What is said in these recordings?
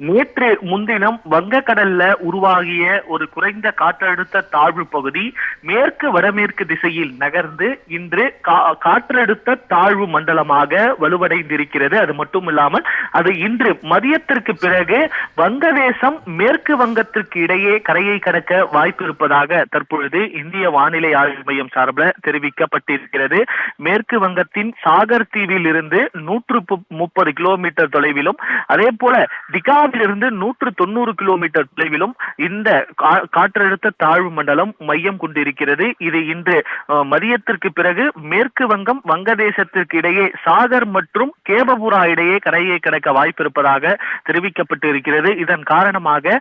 நேற்று முன்தினம் வங்கக்கடல்ல உருவாகிய ஒரு குறைந்த காற்றழுத்த தாழ்வு பகுதி மேற்கு வடமேற்கு திசையில் நகர்ந்து இன்று காற்றழுத்த தாழ்வு மண்டலமாக வலுவடைந்திருக்கிறது. அது மட்டும் இல்லாமல் அது இன்று மதியத்திற்கு பிறகு வங்கதேசம் மேற்கு வங்கத்திற்கு இடையே கரையை கடக்க வாய்ப்பு இருப்பதாக தற்பொழுது இந்திய வானிலை ஆய்வு மையம் சார்பில் தெரிவிக்கப்பட்டிருக்கிறது. மேற்கு வங்கத்தின் சாகர் தீவில் இருந்து நூற்று முப்பது கிலோமீட்டர் தொலைவிலும் அதே போல கோவாவிலிருந்து நூற்று தொண்ணூறு கிலோமீட்டர் தொலைவிலும் இந்த காற்றழுத்த தாழ்வு மண்டலம் மையம் கொண்டிருக்கிறது. இது இன்று மதியத்திற்கு பிறகு மேற்கு வங்கம் வங்கதேசத்திற்கு இடையே சாகர் மற்றும் கேபபுரா இடையே கரையை கடக்க வாய்ப்பிருப்பதாக தெரிவிக்கப்பட்டு இருக்கிறது இதன் காரணமாக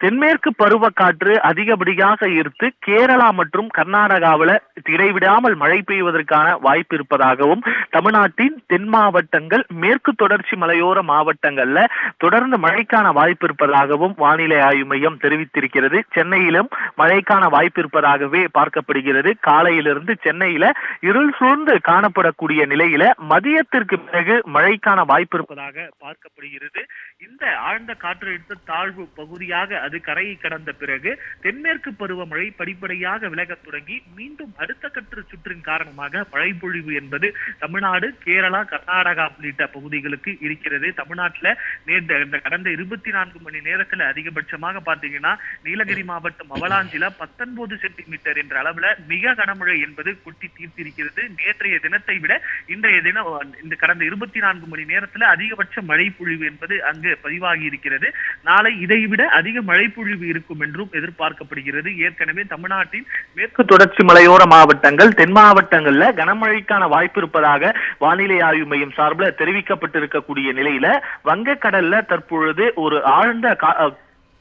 தென்மேற்கு பருவக்காற்று அதிகப்படியாக ஈர்த்து கேரளா மற்றும் கர்நாடகாவில் இடைவிடாமல் மழை பெய்வதற்கான வாய்ப்பு இருப்பதாகவும் தமிழ்நாட்டின் தென் மாவட்டங்கள் மேற்கு தொடர்ச்சி மலையோர மாவட்டங்கள்ல தொடர்ந்து மழைக்கான வாய்ப்பு இருப்பதாகவும் வானிலை ஆய்வு மையம் தெரிவித்திருக்கிறது. சென்னையிலும் மழைக்கான வாய்ப்பு இருப்பதாகவே பார்க்கப்படுகிறது. காலையிலிருந்து சென்னையில இருள் சூழ்ந்து காணப்படக்கூடிய நிலையில மதியத்திற்கு பிறகு மழைக்கான வாய்ப்பு இருப்பதாக பார்க்கப்படுகிறது. இந்த ஆழ்ந்த காற்றழுத்த தாழ்வு பகுதியாக அது கரையை கடந்த பிறகு தென்மேற்கு பருவமழை படிப்படியாக விலகத் தொடங்கி மீண்டும் அடுத்த அடுத்த கற்று சுற்றின் காரணமாக மழை பொழிவு என்பது தமிழ்நாடு கேரளா கர்நாடகா உள்ளிட்ட பகுதிகளுக்கு இருக்கிறது. தமிழ்நாட்டில் நேற்று இந்த கடந்த இருபத்தி நான்கு மணி நேரத்தில் அதிகபட்சமாக பார்த்தீங்கன்னா நீலகிரி மாவட்டம் அவலாஞ்சில பத்தொன்பது சென்டிமீட்டர் என்ற அளவுல மிக கனமழை என்பது கொட்டி தீர்த்திருக்கிறது. நேற்றைய தினத்தை விட இன்றைய தினம் இந்த கடந்த இருபத்தி நான்கு மணி நேரத்தில் அதிகபட்ச மழை பொழிவு என்பது அங்கு பதிவாகி இருக்கிறது. நாளை இதைவிட அதிக மழை பொழிவு இருக்கும் என்றும் எதிர்பார்க்கப்படுகிறது. ஏற்கனவே தமிழ்நாட்டின் மேற்கு தொடர்ச்சி மலையோர மாவட்டங்கள் தென் மாவட்டங்கள்ல கனமழைக்கான வாய்ப்பு இருப்பதாக வானிலை ஆய்வு மையம் சார்பில் தெரிவிக்கப்பட்டிருக்கக்கூடிய நிலையில வங்கக்கடல்ல தற்பொழுது ஒரு ஆழ்ந்த கா-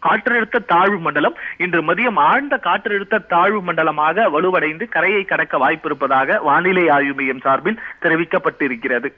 காற்றழுத்த தாழ்வு மண்டலம் இன்று மதியம் ஆழ்ந்த காற்றழுத்த தாழ்வு மண்டலமாக வலுவடைந்து கரையை கடக்க வாய்ப்பு இருப்பதாக வானிலை ஆய்வு மையம் சார்பில் தெரிவிக்கப்பட்டிருக்கிறது.